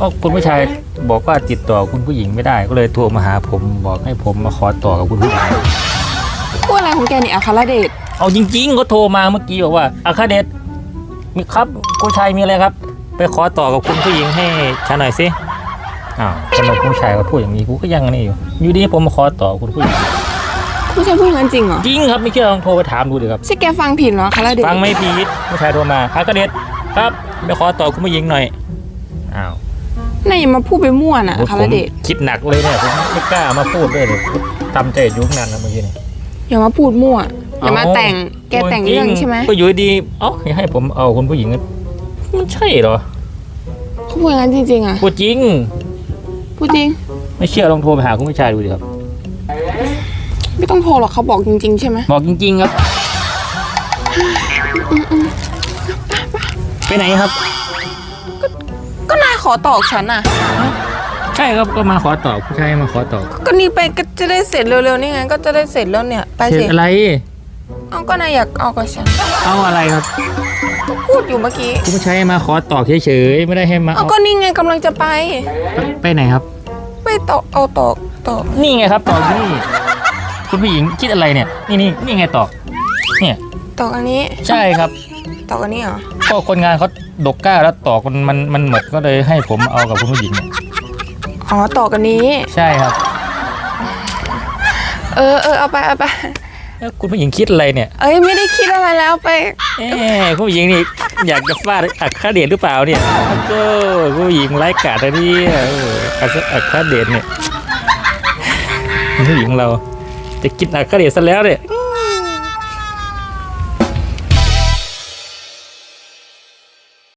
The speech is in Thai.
ก็คุณผู้ชายบอกว่าติดต่อคุณผู้หญิงไม่ได้ ก็เลยโทรมาหาผมบอกให้ผมมาขอต่อกับคุณผู้หญิงพูดอะไรของแกเนี่ยอัครเดชเอาจริงๆก็โทรมาเมื่อกี้บอกว่าอาคาเดชมีครับผู้ชายมีอะไรครับ ไปขอต่อกับคุณผู้หญิงให้ฉันหน่อยสิอ้าวทำไมผู้ชายก็พูดอย่างนี้กูก็ยังนี่อยู่อยู่ดีผมมาขอต่อคุณผู้หญิงผู้ชายพูดอย่างนั้นจริงเหรอจริงครับไม่เชื่อลองโทรไปถามดูดิครับใช่แกฟังผิดเหรออัครเดชฟังไม่ผิดผู้ชายโทรมาอาคาเดชครับไปขอต่อคุณผู้หญิงหน่อยอ้าว นายอย่ามาพูดไปมั่วนะอัครเดชผมคิดหนักเลยเนี่ยผมไม่กล้ามาพูดด้วยเลยทำใจอยู่ข้างนั้นนะเมื่อกี้นี่ อย่ามาพูดมั่ว อย่ามาแต่งแกแต่งเรื่องใช่ไหมก็อยู่ดีๆเอ้าให้ผมเอาคุณผู้หญิงมันใช่เหรอเขาพูดอย่างนั้นจริงๆอะพูดจริง พูดจริง ไม่เชื่อลองโทรไปหาคุณผู้ชายดูดิครับ ไม่ต้องโทรหรอกเขาบอกจริง ๆ ใช่ไหมบอกจริง ๆ ครับ ไปไหนครับก็นายข อตอกฉันอะ ใช่ครับก็มาขอต่อผู้ชายมาขอต่อก็นี่ไปก็จะได้เสร็จเร็วๆนี่ไงก็จะได้เสร็จแล้วเนี่ย ไปเสร็สิจอะไร เอาก็นายอยากเอากับฉันเอาอะไรครับพูดอยู่เมื่อกี้คุณผู้ชายมาขอต่อเฉยๆไม่ได้ให้มาเอาเอาก็นี่ไงกำลังจะไป ไปไหนครับไปตอกเอาตอกตอกนี่ไงครับต่อที่นี่คุณผู้หญิงคิดอะไรเนี่ย นี่นี่นี่ไงต่อเนี่ยตอกอันนี้ใช่ครับตอกอันนี้เหรอก็คนงานเขา ดกก้าแล้วตอกมันมันมันหมดก็เลยให้ผมเอากับคุณผู้หญิงเนี่ยอ๋อตอกอันนี้ ใช่ครับ เออเออเอาไปเอาไป แล้วคุณผู้หญิงคิดอะไรเนี่ย เอ้ยไม่ได้คิดอะไรแล้วไป เอ๊ะคุณผู้หญิงนี่อยากจะฟาดอักคาเดชหรือเปล่าเนี่ยก็คุณผู้หญิงไร้กาดนะเนี่ยโอ้โหอักอักคาเดชเนี่ยคุณผู้หญิงเราจะกินอักคาเดชซะแล้วเนี่ยอื